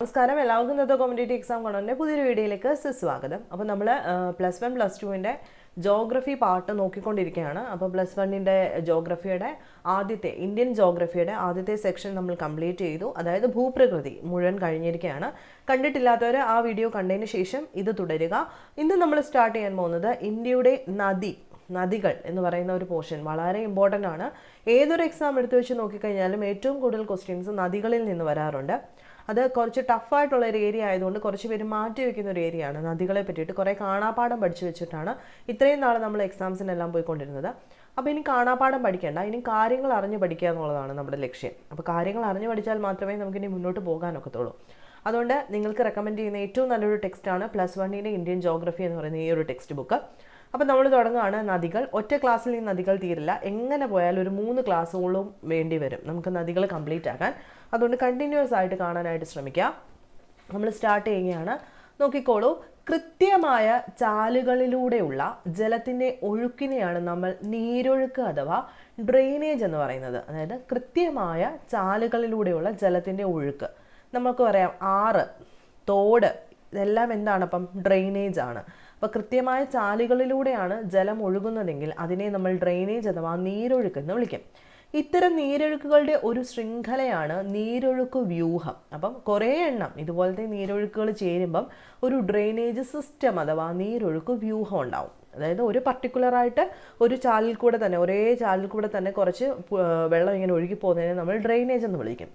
നമസ്കാരം. എല്ലാവർക്കും ഇന്നത്തെ കോമ്പറ്റേറ്റീവ് എക്സാം കൊണ്ടുവന്നെ പുതിയൊരു വീഡിയോയിലേക്ക് സ്വാഗതം അപ്പോൾ നമ്മൾ പ്ലസ് വൺ പ്ലസ് ടുവിന്റെ ജോഗ്രഫി പാർട്ട് നോക്കിക്കൊണ്ടിരിക്കുകയാണ്. അപ്പോൾ പ്ലസ് വണ്ണിന്റെ ജോഗ്രഫിയുടെ ആദ്യത്തെ ഇന്ത്യൻ ജോഗ്രഫിയുടെ ആദ്യത്തെ സെക്ഷൻ നമ്മൾ കംപ്ലീറ്റ് ചെയ്തു. അതായത് ഭൂപ്രകൃതി മുഴുവൻ കഴിഞ്ഞിരിക്കുകയാണ്. കണ്ടിട്ടില്ലാത്തവർ ആ വീഡിയോ കണ്ടതിന് ശേഷം ഇത് തുടരുക. ഇന്ന് നമ്മൾ സ്റ്റാർട്ട് ചെയ്യാൻ പോകുന്നത് ഇന്ത്യയുടെ നദി നദികൾ എന്ന് പറയുന്ന ഒരു പോർഷൻ വളരെ ഇമ്പോർട്ടന്റ് ആണ്. ഏതൊരു എക്സാം എടുത്തു വെച്ച് നോക്കിക്കഴിഞ്ഞാലും ഏറ്റവും കൂടുതൽ ക്വസ്റ്റ്യൻസ് നദികളിൽ നിന്ന് വരാറുണ്ട്. അത് കുറച്ച് ടഫായിട്ടുള്ള ഒരു ഏരിയ ആയതുകൊണ്ട് കുറച്ച് പേര് മാറ്റി വെക്കുന്ന ഒരു ഏരിയ ആണ്. നദികളെ പറ്റിയിട്ട് കുറേ കാണാപ്പാഠം പഠിച്ചു വെച്ചിട്ടാണ് ഇത്രയും നാൾ നമ്മൾ എക്സാംസിനെല്ലാം പോയിക്കൊണ്ടിരുന്നത്. അപ്പോൾ ഇനി കാണാപ്പാഠം പഠിക്കേണ്ട. ഇനി കാര്യങ്ങൾ അറിഞ്ഞ് പഠിക്കുക എന്നുള്ളതാണ് നമ്മുടെ ലക്ഷ്യം. അപ്പോൾ കാര്യങ്ങൾ അറിഞ്ഞ് പഠിച്ചാൽ മാത്രമേ നമുക്ക് ഇനി മുന്നോട്ട് പോകാനൊക്കത്തുള്ളൂ. അതുകൊണ്ട് നിങ്ങൾക്ക് റെക്കമെൻഡ് ചെയ്യുന്ന ഏറ്റവും നല്ലൊരു ടെക്സ്റ്റാണ് പ്ലസ് വണ്ണിന്റെ ഇന്ത്യൻ ജോഗ്രഫി എന്ന് പറയുന്ന ഈ ഒരു ടെക്സ്റ്റ് ബുക്ക് അപ്പോൾ നമ്മൾ തുടങ്ങുകയാണ് നദികൾ. ഒറ്റ ക്ലാസ്സിൽ ഈ നദികൾ തീരില്ല. എങ്ങനെ പോയാലും ഒരു മൂന്ന് ക്ലാസ്സുകളും വേണ്ടി വരും. നമുക്ക് നദികൾ കംപ്ലീറ്റ് ആക്കാൻ അതുകൊണ്ട് കണ്ടിന്യൂസ് ആയിട്ട് കാണാനായിട്ട് ശ്രമിക്കുക. നമ്മൾ സ്റ്റാർട്ട് ചെയ്യുകയാണ്. നോക്കിക്കോളൂ. കൃത്യമായ ചാലുകളിലൂടെയുള്ള ജലത്തിന്റെ ഒഴുക്കിനെയാണ് നമ്മൾ നീരൊഴുക്ക് അഥവാ ഡ്രെയിനേജ് എന്ന് പറയുന്നത്. അതായത് കൃത്യമായ ചാലുകളിലൂടെയുള്ള ജലത്തിന്റെ ഒഴുക്ക്. നമുക്ക് പറയാം ആറ് തോട് ഇതെല്ലാം എന്താണ് അപ്പം? ഡ്രെയിനേജ് ആണ്. അപ്പോൾ കൃത്യമായ ചാലുകളിലൂടെയാണ് ജലം ഒഴുകുന്നതെങ്കിൽ അതിനെ നമ്മൾ ഡ്രെയിനേജ് അഥവാ നീരൊഴുക്ക് എന്ന് വിളിക്കും. ഇത്തരം നീരൊഴുക്കുകളുടെ ഒരു ശൃംഖലയാണ് നീരൊഴുക്ക് വ്യൂഹം. അപ്പം കുറേ എണ്ണം ഇതുപോലത്തെ നീരൊഴുക്കുകൾ ചേരുമ്പം ഒരു ഡ്രെയിനേജ് സിസ്റ്റം അഥവാ നീരൊഴുക്ക് വ്യൂഹം ഉണ്ടാവും. അതായത് ഒരു പർട്ടിക്കുലറായിട്ട് ഒരു ചാലിൽ കൂടെ തന്നെ ഒരേ ചാലിൽ കൂടെ തന്നെ കുറച്ച് വെള്ളം ഇങ്ങനെ ഒഴുകി പോകുന്നതിനെ നമ്മൾ ഡ്രെയിനേജ് എന്ന് വിളിക്കും.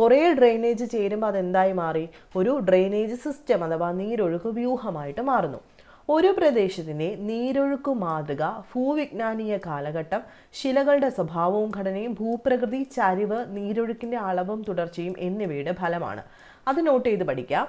കുറേ ഡ്രെയിനേജ് ചേരുമ്പോൾ അതെന്തായി മാറി? ഒരു ഡ്രെയിനേജ് സിസ്റ്റം അഥവാ നീരൊഴുക്ക് വ്യൂഹമായിട്ട് മാറുന്നു. ഒരു പ്രദേശത്തിന്റെ നീരൊഴുക്കു മാതൃക ഭൂവിജ്ഞാനീയ കാലഘട്ടം ശിലകളുടെ സ്വഭാവവും ഘടനയും ഭൂപ്രകൃതി ചരിവ് നീരൊഴുക്കിന്റെ അളവും തുടർച്ചയും എന്നിവയുടെ ഫലമാണ്. അത് നോട്ട് ചെയ്ത് പഠിക്കാം.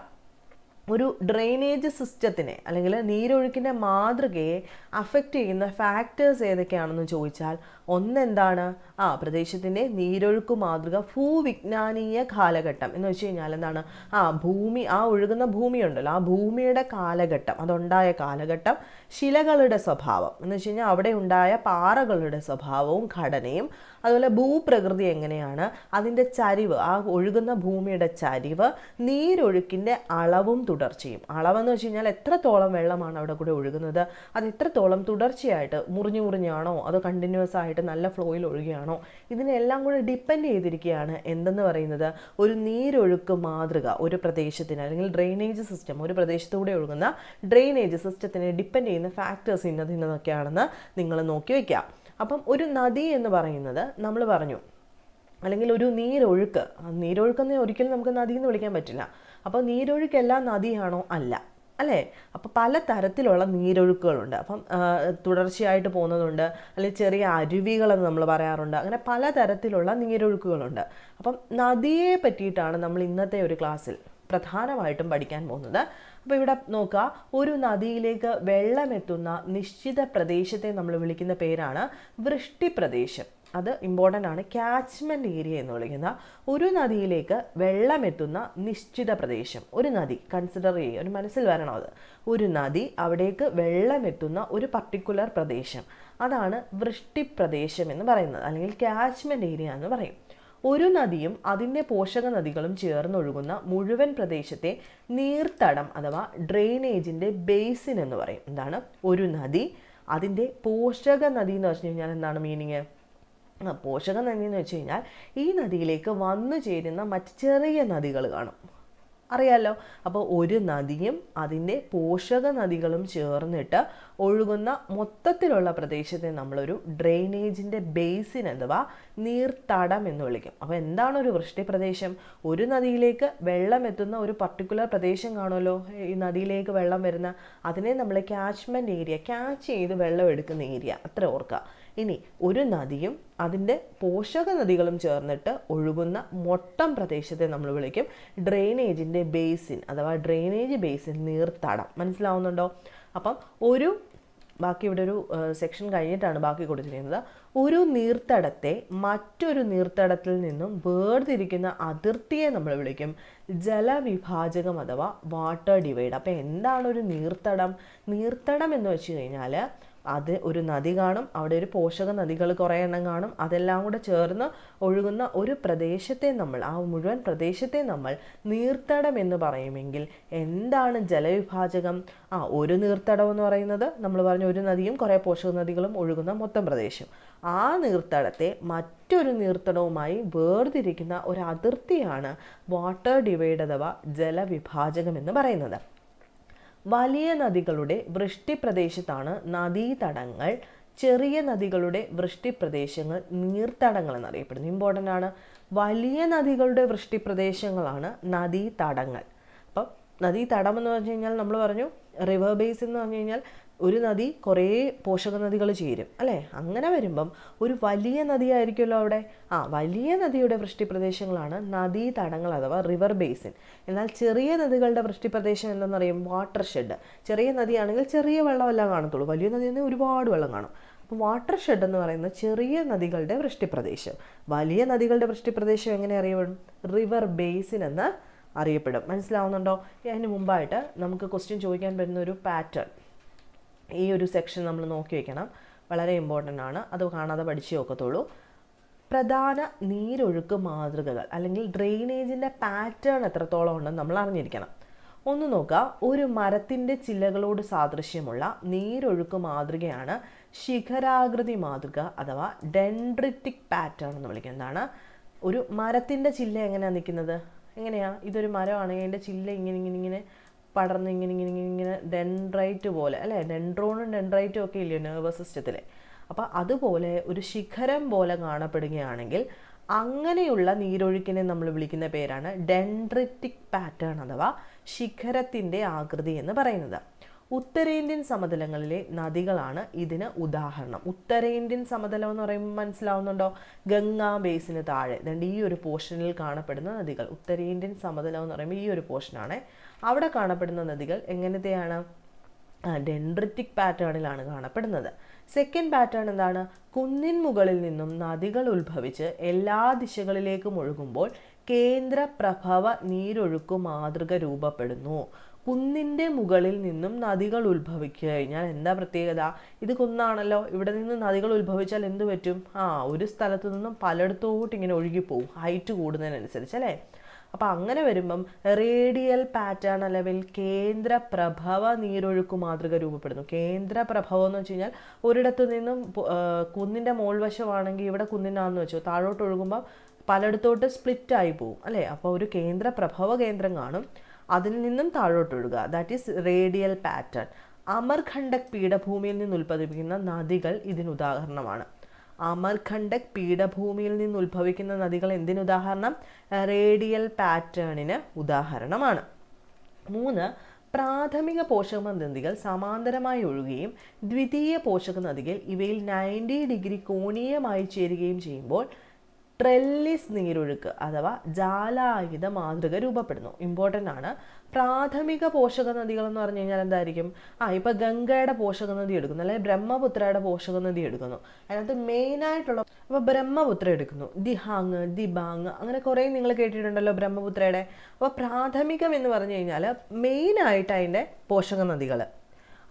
ഒരു ഡ്രെയിനേജ് സിസ്റ്റത്തിനെ അല്ലെങ്കിൽ നീരൊഴുക്കിന്റെ മാതൃകയെ അഫക്റ്റ് ചെയ്യുന്ന ഫാക്ടേഴ്സ് ഏതൊക്കെയാണെന്ന് ചോദിച്ചാൽ ഒന്നെന്താണ്? ആ പ്രദേശത്തിന്റെ നീരൊഴുക്ക് മാതൃക ഭൂവിജ്ഞാനീയ കാലഘട്ടം എന്ന് വെച്ച് കഴിഞ്ഞാൽ എന്താണ്? ആ ഭൂമി ആ ഒഴുകുന്ന ഭൂമിയുണ്ടല്ലോ. ആ ഭൂമിയുടെ കാലഘട്ടം അതുണ്ടായ കാലഘട്ടം ശിലകളുടെ സ്വഭാവം എന്ന് വെച്ച് കഴിഞ്ഞാൽ അവിടെ ഉണ്ടായ പാറകളുടെ സ്വഭാവവും ഘടനയും അതുപോലെ ഭൂപ്രകൃതി എങ്ങനെയാണ്? അതിന്റെ ചരിവ് ആ ഒഴുകുന്ന ഭൂമിയുടെ ചരിവ് നീരൊഴുക്കിന്റെ അളവും തുടർച്ചയും. അളവെന്ന് വെച്ച് കഴിഞ്ഞാൽ എത്രത്തോളം വെള്ളമാണ് അവിടെ കൂടെ ഒഴുകുന്നത്? അത് എത്രത്തോളം തുടർച്ചയായിട്ട് മുറിഞ്ഞു മുറിഞ്ഞാണോ? അതോ കണ്ടിന്യൂസ് ആയിട്ട് നല്ല ഫ്ലോയിൽ ഒഴുകുകയാണോ ഇതിനെല്ലാം കൂടെ ഡിപ്പെൻഡ് ചെയ്തിരിക്കുകയാണ് എന്തെന്ന് പറയുന്നത്? ഒരു നീരൊഴുക്ക് മാതൃക ഒരു പ്രദേശത്തിന് അല്ലെങ്കിൽ ഡ്രെയിനേജ് സിസ്റ്റം ഒരു പ്രദേശത്തൂടെ ഒഴുകുന്ന ഡ്രെയിനേജ് സിസ്റ്റത്തിനെ ഡിപ്പെൻഡ് ചെയ്യുന്ന ഫാക്ടേഴ്സ് ഇന്നത് ഇന്നതൊക്കെയാണെന്ന് നിങ്ങൾ നോക്കി വയ്ക്കുക അപ്പം ഒരു നദി എന്ന് പറയുന്നത് നമ്മൾ പറഞ്ഞു. അല്ലെങ്കിൽ ഒരു നീരൊഴുക്ക്. നീരൊഴുക്കെന്ന് ഒരിക്കലും നമുക്ക് നദി എന്ന് വിളിക്കാൻ പറ്റില്ല. അപ്പോൾ നീരൊഴുക്കെല്ലാം നദിയാണോ? അല്ല. അല്ലേ? അപ്പോൾ പല തരത്തിലുള്ള നീരൊഴുക്കുകളുണ്ട്. അപ്പം തുടർച്ചയായിട്ട് പോകുന്നതുണ്ട്. അല്ലെങ്കിൽ ചെറിയ അരുവികളെന്ന് നമ്മൾ പറയാറുണ്ട്. അങ്ങനെ പല തരത്തിലുള്ള നീരൊഴുക്കുകളുണ്ട്. അപ്പം നദിയെ പറ്റിയിട്ടാണ് നമ്മൾ ഇന്നത്തെ ഒരു ക്ലാസ്സിൽ പ്രധാനമായിട്ടും പഠിക്കാൻ പോകുന്നത്. അപ്പോൾ ഇവിടെ നോക്കുക. ഒരു നദിയിലേക്ക് വെള്ളമെത്തുന്ന നിശ്ചിത പ്രദേശത്തെ നമ്മൾ വിളിക്കുന്ന പേരാണ് വൃഷ്ടിപ്രദേശം. അത് ഇമ്പോർട്ടന്റ് ആണ്. ക്യാച്ച്മെന്റ് ഏരിയ എന്ന് വിളിക്കുന്ന ഒരു നദിയിലേക്ക് വെള്ളമെത്തുന്ന നിശ്ചിത പ്രദേശം. ഒരു നദി കൺസിഡർ ചെയ്യുക. ഒരു മനസ്സിൽ വരണം അത്. ഒരു നദി അവിടേക്ക് വെള്ളമെത്തുന്ന ഒരു പർട്ടിക്കുലർ പ്രദേശം. അതാണ് വൃഷ്ടിപ്രദേശം എന്ന് പറയുന്നത്. അല്ലെങ്കിൽ ക്യാച്ച്മെന്റ് ഏരിയ എന്ന് പറയും. ഒരു നദിയും അതിന്റെ പോഷക നദികളും ചേർന്നൊഴുകുന്ന മുഴുവൻ പ്രദേശത്തെ നീർത്തടം അഥവാ ഡ്രെയിനേജിന്റെ ബേസിൻ എന്ന് പറയും. എന്താണ്? ഒരു നദി അതിന്റെ പോഷക നദി എന്ന് വെച്ച് കഴിഞ്ഞാൽ എന്താണ് മീനിങ് പോഷക നദി എന്ന് വെച്ച് കഴിഞ്ഞാൽ ഈ നദിയിലേക്ക് വന്നു ചേരുന്ന മറ്റ് ചെറിയ നദികൾ കാണും. അറിയാലോ? അപ്പോൾ ഒരു നദിയും അതിന്റെ പോഷക നദികളും ചേർന്നിട്ട് ഒഴുകുന്ന മൊത്തത്തിലുള്ള പ്രദേശത്തെ നമ്മളൊരു ഡ്രെയിനേജിന്റെ ബേസിൻ അഥവാ നീർത്തടം എന്ന് വിളിക്കും. അപ്പോൾ എന്താണ് ഒരു വൃഷ്ടി പ്രദേശം ഒരു നദിയിലേക്ക് വെള്ളം എത്തുന്ന ഒരു പർട്ടിക്കുലർ പ്രദേശം കാണുമല്ലോ? ഈ നദിയിലേക്ക് വെള്ളം വരുന്ന അതിനെ നമ്മൾ ക്യാച്ച്മെന്റ് ഏരിയ ക്യാച്ച് ചെയ്ത് വെള്ളം എടുക്കുന്ന ഏരിയ. അത്ര ഓർക്കുക ഇനി ഒരു നദിയും അതിന്റെ പോഷക നദികളും ചേർന്നിട്ട് ഒഴുകുന്ന മൊട്ടം പ്രദേശത്തെ നമ്മൾ വിളിക്കും ഡ്രെയിനേജിന്റെ ബേസിൻ അഥവാ ഡ്രെയിനേജ് ബേസിൻ നീർത്തടം. മനസ്സിലാവുന്നുണ്ടോ? അപ്പം ഒരു ബാക്കി ഇവിടെ ഒരു സെക്ഷൻ കഴിഞ്ഞിട്ടാണ് ബാക്കി കൊടുത്തിരിക്കുന്നത്. ഒരു നീർത്തടത്തെ മറ്റൊരു നീർത്തടത്തിൽ നിന്നും വേർതിരിക്കുന്ന അതിർത്തിയെ നമ്മൾ വിളിക്കും ജലവിഭാജകം അഥവാ വാട്ടർ ഡിവൈഡ് അപ്പോൾ എന്താണ് ഒരു നീർത്തടം? നീർത്തടം എന്ന് വെച്ച് കഴിഞ്ഞാൽ അത് ഒരു നദി കാണും അവിടെ ഒരു പോഷക നദികൾ കുറേ എണ്ണം കാണും. അതെല്ലാം കൂടെ ചേർന്ന് ഒഴുകുന്ന ഒരു പ്രദേശത്തെ നമ്മൾ ആ മുഴുവൻ പ്രദേശത്തെ നമ്മൾ നീർത്തടം എന്ന് പറയുമെങ്കിൽ എന്താണ് ജലവിഭാജകം? ആ ഒരു നീർത്തടം എന്ന് പറയുന്നത് നമ്മൾ പറഞ്ഞ ഒരു നദിയും കുറേ പോഷക നദികളും ഒഴുകുന്ന മൊത്തം പ്രദേശം. ആ നീർത്തടത്തെ മറ്റൊരു നീർത്തടവുമായി വേർതിരിക്കുന്ന ഒരു അതിർത്തിയാണ് വാട്ടർ ഡിവൈഡ് അഥവാ ജലവിഭാജകം എന്ന് പറയുന്നത്. വലിയ നദികളുടെ വൃഷ്ടിപ്രദേശത്താണ് നദീതടങ്ങൾ. ചെറിയ നദികളുടെ വൃഷ്ടിപ്രദേശങ്ങൾ നീർത്തടങ്ങൾ എന്നറിയപ്പെടുന്നു. ഇമ്പോർട്ടന്റ് ആണ്. വലിയ നദികളുടെ വൃഷ്ടിപ്രദേശങ്ങളാണ് നദീതടങ്ങൾ. അപ്പം നദീതടം എന്ന് പറഞ്ഞു കഴിഞ്ഞാൽ നമ്മൾ പറഞ്ഞു റിവർ ബേസ് എന്ന് പറഞ്ഞു കഴിഞ്ഞാൽ ഒരു നദി കുറേ പോഷക നദികൾ ചേരും അല്ലേ? അങ്ങനെ വരുമ്പം ഒരു വലിയ നദിയായിരിക്കുമല്ലോ അവിടെ. ആ വലിയ നദിയുടെ വൃഷ്ടിപ്രദേശങ്ങളാണ് നദീ തടങ്ങൾ അഥവാ റിവർ ബേസിൻ എന്നാൽ ചെറിയ നദികളുടെ വൃഷ്ടിപ്രദേശം എന്തെന്നറിയും വാട്ടർ ഷെഡ് ചെറിയ നദിയാണെങ്കിൽ ചെറിയ വെള്ളമെല്ലാം കാണത്തുള്ളൂ. വലിയ നദിയിൽ ഒരുപാട് വെള്ളം കാണും. അപ്പോൾ വാട്ടർ ഷെഡ് എന്ന് പറയുന്നത് ചെറിയ നദികളുടെ വൃഷ്ടിപ്രദേശം. വലിയ നദികളുടെ വൃഷ്ടിപ്രദേശം എങ്ങനെ അറിയപ്പെടും? റിവർ ബേസിൻ എന്ന് അറിയപ്പെടും. മനസ്സിലാവുന്നുണ്ടോ? അതിന് മുമ്പായിട്ട് നമുക്ക് ക്വസ്റ്റ്യൻ ചോദിക്കാൻ പറ്റുന്ന ഒരു പാറ്റേൺ ഈ ഒരു സെക്ഷൻ നമ്മൾ നോക്കി വയ്ക്കണം വളരെ ഇമ്പോർട്ടന്റ് ആണ്. അത് കാണാതെ പഠിച്ചു നോക്കത്തുള്ളൂ പ്രധാന നീരൊഴുക്ക് മാതൃകകൾ അല്ലെങ്കിൽ ഡ്രെയിനേജിന്റെ പാറ്റേൺ എത്രത്തോളം ഉണ്ടെന്ന് നമ്മൾ അറിഞ്ഞിരിക്കണം. ഒന്ന് നോക്കുക. ഒരു മരത്തിന്റെ ചില്ലകളോട് സാദൃശ്യമുള്ള നീരൊഴുക്ക് മാതൃകയാണ് ശിഖരാകൃതി മാതൃക അഥവാ ഡെൻഡ്രിറ്റിക് പാറ്റേൺ എന്ന് വിളിക്കുന്നതാണ്. ഒരു മരത്തിന്റെ ചില്ല എങ്ങനെയാണ് നിൽക്കുന്നത്? എങ്ങനെയാണ് ഇതൊരു മരമാണെങ്കിൽ അതിന്റെ ചില്ല ഇങ്ങനെ ഇങ്ങനെ ഇങ്ങനെ പടർന്ന് ഇങ്ങനെ ഇങ്ങനെ ഇങ്ങനെ ഇങ്ങനെ ഡെൻഡ്രൈറ്റ് പോലെ അല്ലേ? ഡെൻഡ്രോണും ഡെൻഡ്രൈറ്റും ഒക്കെ ഇല്ലയോ നെർവസ് സിസ്റ്റത്തിൽ അപ്പോൾ അതുപോലെ ഒരു ശിഖരം പോലെ കാണപ്പെടുകയാണെങ്കിൽ അങ്ങനെയുള്ള നീരൊഴുക്കിനെ നമ്മൾ വിളിക്കുന്ന പേരാണ് ഡെൻഡ്രിറ്റിക് പാറ്റേൺ അഥവാ ശിഖരത്തിന്റെ ആകൃതി എന്ന് പറയുന്നത്. ഉത്തരേന്ത്യൻ സമതലങ്ങളിലെ നദികളാണ് ഇതിന് ഉദാഹരണം. ഉത്തരേന്ത്യൻ സമതലം എന്ന് പറയുമ്പോൾ മനസ്സിലാവുന്നുണ്ടോ? ഗംഗാ ബേസിന് താഴെ. അതുകൊണ്ട് ഈ ഒരു പോർഷനിൽ കാണപ്പെടുന്ന നദികൾ. ഉത്തരേന്ത്യൻ സമതലം എന്ന് പറയുമ്പോൾ ഈ ഒരു പോർഷനാണ്. അവിടെ കാണപ്പെടുന്ന നദികൾ എങ്ങനത്തെയാണ്? ഡെൻഡ്രിറ്റിക് പാറ്റേണിലാണ് കാണപ്പെടുന്നത്. സെക്കൻഡ് പാറ്റേൺ എന്താണ്? കുന്നിൻ മുകളിൽ നിന്നും നദികൾ ഉത്ഭവിച്ച് എല്ലാ ദിശകളിലേക്കും ഒഴുകുമ്പോൾ കേന്ദ്ര പ്രഭവ നീരൊഴുക്കു മാതൃക രൂപപ്പെടുന്നു. കുന്നിന്റെ മുകളിൽ നിന്നും നദികൾ ഉത്ഭവിക്കുക. കഴിഞ്ഞാൽ എന്താ പ്രത്യേകത? ഇത് കുന്നാണല്ലോ. ഇവിടെ നിന്ന് നദികൾ ഉത്ഭവിച്ചാൽ എന്ത് പറ്റും? ആ ഒരു സ്ഥലത്ത് നിന്നും പലയിടത്തോട്ട് ഇങ്ങനെ ഒഴുകിപ്പോവും. ഹൈറ്റ് കൂടുന്നതിനനുസരിച്ച് അല്ലേ? അപ്പോൾ അങ്ങനെ വരുമ്പം റേഡിയൽ പാറ്റേൺ അല്ലെങ്കിൽ കേന്ദ്ര പ്രഭവ നീരൊഴുക്ക് മാതൃക രൂപപ്പെടുന്നു. കേന്ദ്ര പ്രഭവം എന്ന് വെച്ച് കഴിഞ്ഞാൽ ഒരിടത്തു നിന്നും കുന്നിന്റെ മോൾവശമാണെങ്കിൽ ഇവിടെ കുന്നിനാന്ന് വെച്ചോ താഴോട്ട് ഒഴുകുമ്പോൾ പലയിടത്തോട്ട് സ്പ്ലിറ്റ് ആയി പോകും അല്ലേ? അപ്പോൾ ഒരു കേന്ദ്ര പ്രഭവ കേന്ദ്രം കാണും. അതിൽ നിന്നും താഴോട്ടൊഴുകുക that is radial pattern Amarkantak പീഠഭൂമിയിൽ നിന്ന് ഉത്പാദിപ്പിക്കുന്ന നദികൾ ഇതിന് ഉദാഹരണമാണ്. അമർഖണ്ഡക് പീഠഭൂമിയിൽ നിന്ന് ഉത്ഭവിക്കുന്ന നദികൾ എന്തിനുദാഹരണം റേഡിയൽ പാറ്റേണിന് ഉദാഹരണമാണ്. മൂന്ന് പ്രാഥമിക പോഷക നദികൾ സമാന്തരമായി ഒഴുകുകയും ദ്വിതീയ പോഷക നദികൾ ഇവയിൽ നയന്റി ഡിഗ്രി കോണീയമായി ചേരുകയും ചെയ്യുമ്പോൾ ട്രെല്ലിസ് നീരൊഴുക്ക് അഥവാ ജാലായുധ മാതൃക രൂപപ്പെടുന്നു. ഇമ്പോർട്ടന്റ് ആണ്. പ്രാഥമിക പോഷക നദികൾ എന്ന് പറഞ്ഞു കഴിഞ്ഞാൽ എന്തായിരിക്കും? ആ ഇപ്പം ഗംഗയുടെ പോഷക നദി എടുക്കുന്നു. അല്ലെങ്കിൽ ബ്രഹ്മപുത്രയുടെ പോഷക നദി എടുക്കുന്നു. അതിനകത്ത് മെയിനായിട്ടുള്ള അപ്പോൾ ബ്രഹ്മപുത്ര എടുക്കുന്നു. ദിഹാങ് ദിബാങ് അങ്ങനെ കുറേ നിങ്ങൾ കേട്ടിട്ടുണ്ടല്ലോ ബ്രഹ്മപുത്രയുടെ. അപ്പോൾ പ്രാഥമികം എന്ന് പറഞ്ഞു കഴിഞ്ഞാൽ മെയിനായിട്ട് അതിന്റെ പോഷക നദികൾ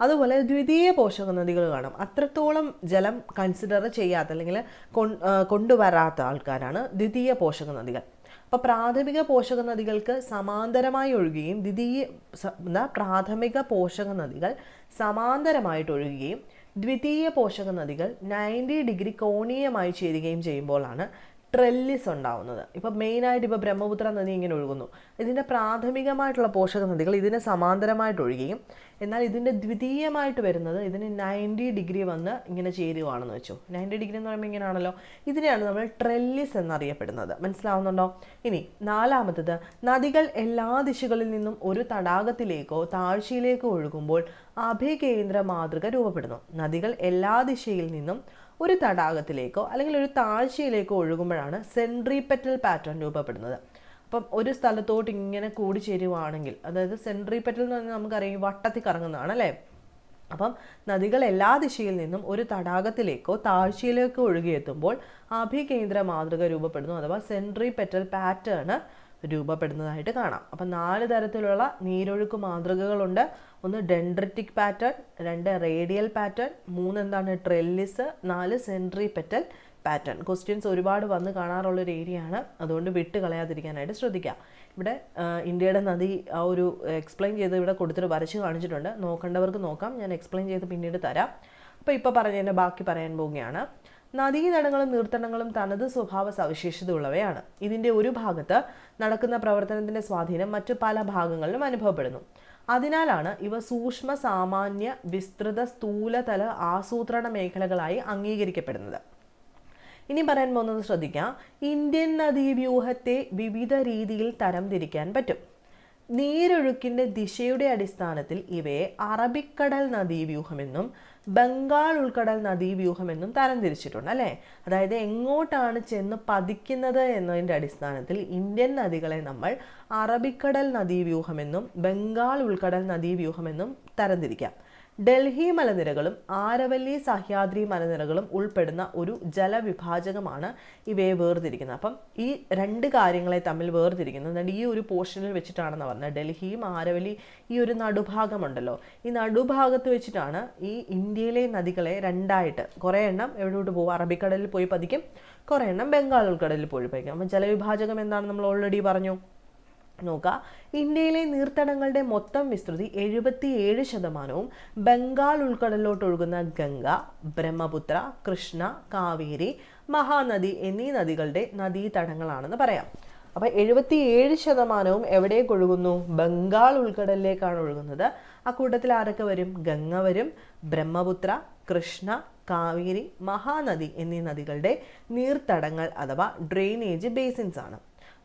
അതുപോലെ ദ്വിതീയ പോഷക നദികൾ കാണും. അത്രത്തോളം ജലം കൺസിഡർ ചെയ്യാത്ത അല്ലെങ്കിൽ കൊണ്ടുവരാത്ത ആൾക്കാരാണ് ദ്വിതീയ പോഷക നദികൾ അപ്പോൾ പ്രാഥമിക പോഷക നദികൾക്ക് സമാന്തരമായി ഒഴുകുകയും ദ്വിതീയ എന്താ പ്രാഥമിക പോഷക നദികൾ സമാന്തരമായിട്ട് ഒഴുകുകയും ദ്വിതീയ പോഷക നദികൾ നയന്റി ഡിഗ്രി കോണീയമായി ചേരുകയും ചെയ്യുമ്പോഴാണ് ട്രെല്ലിസ് ഉണ്ടാവുന്നത്. ഇപ്പം മെയിനായിട്ട് ഇപ്പോൾ ബ്രഹ്മപുത്ര നദി ഇങ്ങനെ ഒഴുകുന്നു. ഇതിന്റെ പ്രാഥമികമായിട്ടുള്ള പോഷക നദികൾ ഇതിന് സമാന്തരമായിട്ട് ഒഴുകിയും. എന്നാൽ ഇതിന്റെ ദ്വിതീയമായിട്ട് വരുന്നത് ഇതിന് നയന്റി ഡിഗ്രി വന്ന് ഇങ്ങനെ ചേരുവാണെന്ന് വെച്ചു. നയന്റി ഡിഗ്രി എന്ന് പറയുമ്പോൾ ഇങ്ങനെയാണല്ലോ. ഇതിനെയാണ് നമ്മൾ ട്രെല്ലിസ് എന്നറിയപ്പെടുന്നത്. മനസ്സിലാവുന്നുണ്ടോ? ഇനി നാലാമത്തത് നദികൾ എല്ലാ ദിശകളിൽ നിന്നും ഒരു തടാകത്തിലേക്കോ താഴ്ചയിലേക്കോ ഒഴുകുമ്പോൾ അഭികേന്ദ്ര മാതൃക രൂപപ്പെടുന്നു. നദികൾ എല്ലാ ദിശയിൽ നിന്നും ഒരു തടാകത്തിലേക്കോ അല്ലെങ്കിൽ ഒരു താഴ്ചയിലേക്കോ ഒഴുകുമ്പോഴാണ് സെൻട്രിപെറ്റൽ പാറ്റേൺ രൂപപ്പെടുന്നത്. അപ്പം ഒരു സ്ഥലത്തോട്ട് ഇങ്ങനെ കൂടി ചേരുവാണെങ്കിൽ അതായത് സെൻട്രിപെറ്റൽ എന്ന് പറഞ്ഞാൽ നമുക്കറിയാം വട്ടത്തിൽ കറങ്ങുന്നതാണ് അല്ലേ? അപ്പം നദികൾ എല്ലാ ദിശയിൽ നിന്നും ഒരു തടാകത്തിലേക്കോ താഴ്ചയിലേക്കോ ഒഴുകിയെത്തുമ്പോൾ അഭികേന്ദ്ര മാതൃക രൂപപ്പെടുന്നു അഥവാ സെൻട്രിപെറ്റൽ പാറ്റേൺ രൂപപ്പെടുന്നതായിട്ട് കാണാം. അപ്പം നാല് തരത്തിലുള്ള നീരൊഴുക്ക് മാതൃകകളുണ്ട്. ഒന്ന് ഡെൻഡ്രറ്റിക് പാറ്റേൺ രണ്ട് റേഡിയൽ പാറ്റേൺ മൂന്ന് എന്താണ് ട്രെല്ലിസ് നാല് സെൻട്രി പെറ്റൽ പാറ്റേൺ ക്വസ്റ്റ്യൻസ് ഒരുപാട് വന്ന് കാണാറുള്ളൊരു ഏരിയ ആണ്. അതുകൊണ്ട് വിട്ട് കളയാതിരിക്കാനായിട്ട് ശ്രദ്ധിക്കുക. ഇവിടെ ഇന്ത്യയുടെ നദി ആ ഒരു എക്സ്പ്ലെയിൻ ചെയ്ത് ഇവിടെ കൊടുത്തിട്ട് വരച്ച് കാണിച്ചിട്ടുണ്ട്. നോക്കേണ്ടവർക്ക് നോക്കാം. ഞാൻ എക്സ്പ്ലെയിൻ ചെയ്ത് പിന്നീട് തരാം. അപ്പോൾ ഇപ്പോൾ പറഞ്ഞതിന്റെ ബാക്കി പറയാൻ പോവുകയാണ്. നദീതടങ്ങളും നീർത്തടങ്ങളും തനത് സ്വഭാവ സവിശേഷത ഉള്ളവയാണ് ഇതിന്റെ ഒരു ഭാഗത്ത് നടക്കുന്ന പ്രവർത്തനത്തിന്റെ സ്വാധീനം മറ്റു പല ഭാഗങ്ങളിലും അനുഭവപ്പെടുന്നു. അതിനാലാണ് ഇവ സൂക്ഷ്മ സാമാന്യ വിസ്തൃത സ്ഥൂലതല ആസൂത്രണ മേഖലകളായി അംഗീകരിക്കപ്പെടുന്നത്. ഇനി പറയാൻ പോകുന്നത് ശ്രദ്ധിക്കാം. ഇന്ത്യൻ നദീവ്യൂഹത്തെ വിവിധ രീതിയിൽ തരംതിരിക്കാൻ പറ്റും. നീരൊഴുക്കിന്റെ ദിശയുടെ അടിസ്ഥാനത്തിൽ ഇവയെ അറബിക്കടൽ നദീവ്യൂഹമെന്നും ബംഗാൾ ഉൾക്കടൽ നദീവ്യൂഹം എന്നും തരംതിരിച്ചിട്ടുണ്ട് അല്ലേ? അതായത് എങ്ങോട്ടാണ് ചെന്ന് പതിക്കുന്നത് എന്നതിന്റെ അടിസ്ഥാനത്തിൽ ഇന്ത്യൻ നദികളെ നമ്മൾ അറബിക്കടൽ നദീവ്യൂഹമെന്നും ബംഗാൾ ഉൾക്കടൽ നദീവ്യൂഹമെന്നും തരംതിരിക്കാം. ഡൽഹി മലനിരകളും ആരവല്ലി സഹ്യാദ്രി മലനിരകളും ഉൾപ്പെടുന്ന ഒരു ജലവിഭാജകമാണ് ഇവയെ വേർതിരിക്കുന്നത്. അപ്പം ഈ രണ്ട് കാര്യങ്ങളെ തമ്മിൽ വേർതിരിക്കുന്നത് എന്നിട്ട് ഈ ഒരു പോർഷനിൽ വെച്ചിട്ടാണെന്ന് പറഞ്ഞത്. ഡൽഹിയും ആരവല്ലി ഈ ഒരു നടുഭാഗമുണ്ടല്ലോ. ഈ നടുഭാഗത്ത് വെച്ചിട്ടാണ് ഈ ഇന്ത്യയിലെ നദികളെ രണ്ടായിട്ട് കുറേ എണ്ണം എവിടോട്ട് പോകും അറബിക്കടലിൽ പോയി പതിക്കും കുറേ എണ്ണം ബംഗാൾ ഉൾക്കടലിൽ പോയി പതിക്കും. അപ്പം ജലവിഭാജകം എന്താണെന്ന് നമ്മൾ ഓൾറെഡി പറഞ്ഞു. നോക്കുക ഇന്ത്യയിലെ നീർത്തടങ്ങളുടെ മൊത്തം വിസ്തൃതി എഴുപത്തിയേഴ് ശതമാനവും ബംഗാൾ ഉൾക്കടലിലോട്ട് ഒഴുകുന്ന ഗംഗ ബ്രഹ്മപുത്ര കൃഷ്ണ കാവേരി മഹാനദി എന്നീ നദികളുടെ നദീതടങ്ങളാണെന്ന് പറയാം. അപ്പോൾ എഴുപത്തിയേഴ് ശതമാനവും എവിടേക്ക് ഒഴുകുന്നു? ബംഗാൾ ഉൾക്കടലിലേക്കാണ് ഒഴുകുന്നത്. ആ കൂട്ടത്തിൽ ആരൊക്കെ വരും? ഗംഗ വരും ബ്രഹ്മപുത്ര കൃഷ്ണ കാവേരി മഹാനദി എന്നീ നദികളുടെ നീർത്തടങ്ങൾ അഥവാ ഡ്രെയിനേജ് ബേസിൻസ് ആണ്.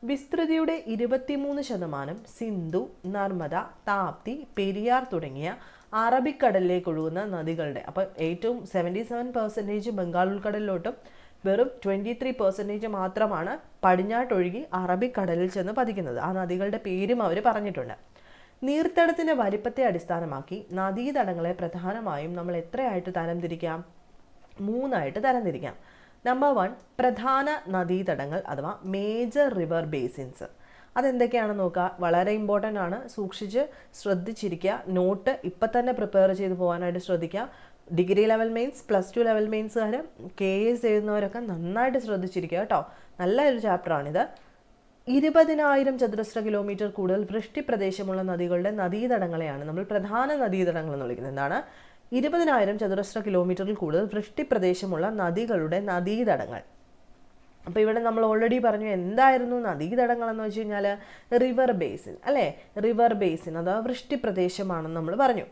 വിസ്തൃതിയുടെ ഇരുപത്തിമൂന്ന് ശതമാനം സിന്ധു നർമ്മദ താപ്തി പെരിയാർ തുടങ്ങിയ അറബിക്കടലിലേക്ക് ഒഴുകുന്ന നദികളുടെ അപ്പം ഏറ്റവും സെവന്റി സെവൻ പെർസെന്റേജ് ബംഗാൾ ഉൾക്കടലിലോട്ടും വെറും ട്വന്റി ത്രീ പെർസെന്റേജ് മാത്രമാണ് പടിഞ്ഞാട്ടൊഴുകി അറബിക്കടലിൽ ചെന്ന് പതിക്കുന്നത്. ആ നദികളുടെ പേരും അവർ പറഞ്ഞിട്ടുണ്ട്. നീർത്തടത്തിന്റെ വലിപ്പത്തെ അടിസ്ഥാനമാക്കി നദീതടങ്ങളെ പ്രധാനമായും നമ്മൾ എത്രയായിട്ട് തരംതിരിക്കാം? മൂന്നായിട്ട് തരംതിരിക്കാം. നമ്പർ വൺ പ്രധാന നദീതടങ്ങൾ അഥവാ മേജർ റിവർ ബേസിൻസ് അതെന്തൊക്കെയാണെന്ന് നോക്കുക? വളരെ ഇമ്പോർട്ടന്റ് ആണ്. സൂക്ഷിച്ച് ശ്രദ്ധിച്ചിരിക്കുക. നോട്ട് ഇപ്പം തന്നെ പ്രിപ്പയർ ചെയ്ത് പോകാനായിട്ട് ശ്രദ്ധിക്കുക. Degree level mains plus two level മെയിൻസുകാർ K S എഴുതുന്നവരൊക്കെ നന്നായിട്ട് ശ്രദ്ധിച്ചിരിക്കുക കേട്ടോ. നല്ലൊരു ചാപ്റ്ററാണിത് ഇരുപതിനായിരം ചതുരശ്ര കിലോമീറ്റർ കൂടുതൽ വൃഷ്ടി പ്രദേശമുള്ള നദികളുടെ നദീതടങ്ങളെയാണ് നമ്മൾ പ്രധാന നദീതടങ്ങൾ എന്ന് വിളിക്കുന്നത്. എന്താണ്? ഇരുപതിനായിരം ചതുരശ്ര കിലോമീറ്ററിൽ കൂടുതൽ വൃഷ്ടി പ്രദേശമുള്ള നദികളുടെ നദീതടങ്ങൾ. അപ്പോൾ ഇവിടെ നമ്മൾ ഓൾറെഡി പറഞ്ഞു എന്തായിരുന്നു നദീതടങ്ങൾ എന്ന് വെച്ച് കഴിഞ്ഞാൽ റിവർ ബേസിൻ അല്ലേ? റിവർ ബേസിൻ അഥവാ വൃഷ്ടി പ്രദേശമാണെന്ന് നമ്മൾ പറഞ്ഞു.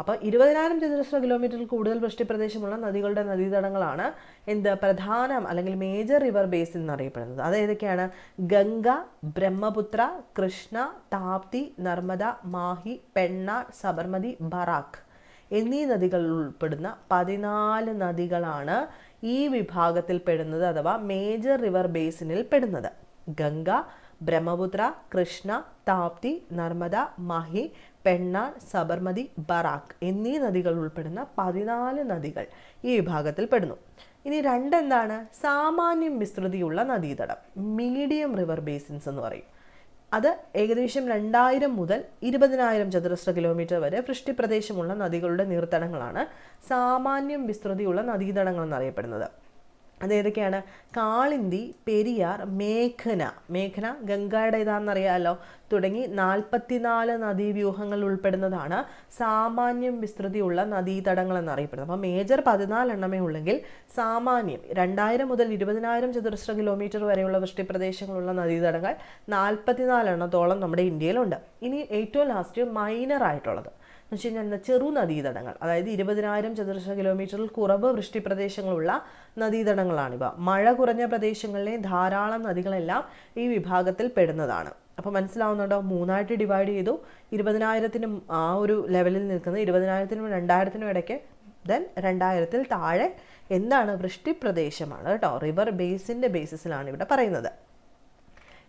അപ്പോൾ ഇരുപതിനായിരം ചതുരശ്ര കിലോമീറ്ററിൽ കൂടുതൽ വൃഷ്ടിപ്രദേശമുള്ള നദികളുടെ നദീതടങ്ങളാണ് എന്ത്? പ്രധാനം അല്ലെങ്കിൽ മേജർ റിവർ ബേസിൻ എന്നറിയപ്പെടുന്നത്. അത് ഏതൊക്കെയാണ്? ഗംഗ ബ്രഹ്മപുത്ര കൃഷ്ണ താപ്തി നർമ്മദ മാഹി പെണ്ണ സബർമതി ബറാക്ക്. എന്നീ നദികളിൽ ഉൾപ്പെടുന്ന പതിനാല് നദികളാണ് ഈ വിഭാഗത്തിൽ പെടുന്നത് അഥവാ മേജർ റിവർ ബേസിനിൽ പെടുന്നത്. ഗംഗ ബ്രഹ്മപുത്ര കൃഷ്ണ താപ്തി നർമ്മദ മഹി പെണ്ണാൻ സബർമതി ബറാക്ക് എന്നീ നദികൾ ഉൾപ്പെടുന്ന പതിനാല് നദികൾ ഈ വിഭാഗത്തിൽ പെടുന്നു. ഇനി രണ്ടെന്താണ്? സാമാന്യം വിസ്തൃതിയുള്ള നദീതടം മീഡിയം റിവർ ബേസിൻസ് എന്ന് പറയും. അത് ഏകദേശം രണ്ടായിരം മുതൽ ഇരുപതിനായിരം ചതുരശ്ര കിലോമീറ്റർ വരെ വൃഷ്ടിപ്രദേശമുള്ള നദികളുടെ നീർത്തടങ്ങളാണ് സാമാന്യം വിസ്തൃതിയുള്ള നദീതടങ്ങൾ എന്നറിയപ്പെടുന്നത് അതേതൊക്കെയാണ് കാളിന്തി പെരിയാർ മേഘന. മേഘന ഗംഗയുടെ ഇതാണെന്നറിയാമല്ലോ തുടങ്ങി നാൽപ്പത്തിനാല് നദീവ്യൂഹങ്ങൾ ഉൾപ്പെടുന്നതാണ് സാമാന്യം വിസ്തൃതിയുള്ള നദീതടങ്ങൾ എന്നറിയപ്പെടുന്നത് അപ്പോൾ മേജർ പതിനാലെണ്ണമേ ഉള്ളെങ്കിൽ സാമാന്യം രണ്ടായിരം മുതൽ ഇരുപതിനായിരം ചതുരശ്ര കിലോമീറ്റർ വരെയുള്ള വൃഷ്ടിപ്രദേശങ്ങളുള്ള നദീതടങ്ങൾ നാൽപ്പത്തിനാലെണ്ണത്തോളം നമ്മുടെ ഇന്ത്യയിലുണ്ട്. ഇനി ഏറ്റവും ലാസ്റ്റ് മൈനർ ആയിട്ടുള്ളത്. എന്ന് വെച്ച് കഴിഞ്ഞാൽ ചെറു നദീതടങ്ങൾ അതായത് ഇരുപതിനായിരം ചതുരശ്ര കിലോമീറ്ററിൽ കുറവ് വൃഷ്ടി പ്രദേശങ്ങളുള്ള നദീതടങ്ങളാണിവ മഴ കുറഞ്ഞ പ്രദേശങ്ങളിലെ ധാരാളം നദികളെല്ലാം ഈ വിഭാഗത്തിൽ പെടുന്നതാണ്. അപ്പോൾ മനസ്സിലാവുന്നുണ്ടോ? മൂന്നായിട്ട് ഡിവൈഡ് ചെയ്തു ഇരുപതിനായിരത്തിനും ആ ഒരു ലെവലിൽ നിൽക്കുന്ന ഇരുപതിനായിരത്തിനും രണ്ടായിരത്തിനും ഇടയ്ക്ക് ദെൻ രണ്ടായിരത്തിൽ താഴെ എന്താണ് വൃഷ്ടിപ്രദേശമാണ് കേട്ടോ? റിവർ ബേസിന്റെ ബേസിസിലാണ് ഇവിടെ പറയുന്നത്.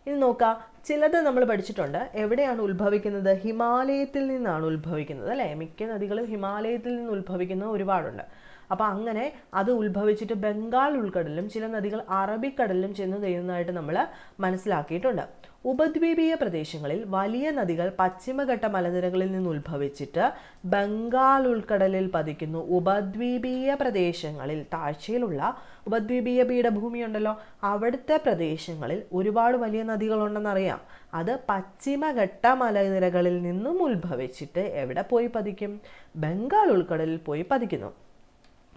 ഇനി നോക്കാം ചിലത് നമ്മൾ പഠിച്ചിട്ടുണ്ട്. എവിടെയാണ് ഉത്ഭവിക്കുന്നത്? ഹിമാലയത്തിൽ നിന്നാണ് ഉത്ഭവിക്കുന്നത് അല്ലേ? മിക്ക നദികളും ഹിമാലയത്തിൽ നിന്ന് ഉത്ഭവിക്കുന്നത് ഒരുപാടുണ്ട്. അപ്പോൾ അങ്ങനെ അത് ഉത്ഭവിച്ചിട്ട് ബംഗാൾ ഉൾക്കടലിലും ചില നദികൾ അറബിക്കടലിലും ചെന്ന് തീരുന്നതായിട്ട് നമ്മൾ മനസ്സിലാക്കിയിട്ടുണ്ട്. ഉപദ്വീപീയ പ്രദേശങ്ങളിൽ വലിയ നദികൾ പശ്ചിമഘട്ട മലനിരകളിൽ നിന്ന് ഉത്ഭവിച്ചിട്ട് ബംഗാൾ ഉൾക്കടലിൽ പതിക്കുന്നു. ഉപദ്വീപീയ പ്രദേശങ്ങളിൽ താഴ്ചയിലുള്ള ഉപദ്വീപീയ പീഠഭൂമി ഉണ്ടല്ലോ അവിടുത്തെ പ്രദേശങ്ങളിൽ ഒരുപാട് വലിയ നദികളുണ്ടെന്നറിയാം. അത് പശ്ചിമഘട്ട മലനിരകളിൽ നിന്നും ഉത്ഭവിച്ചിട്ട് എവിടെ പോയി പതിക്കും? ബംഗാൾ ഉൾക്കടലിൽ പോയി പതിക്കുന്നു.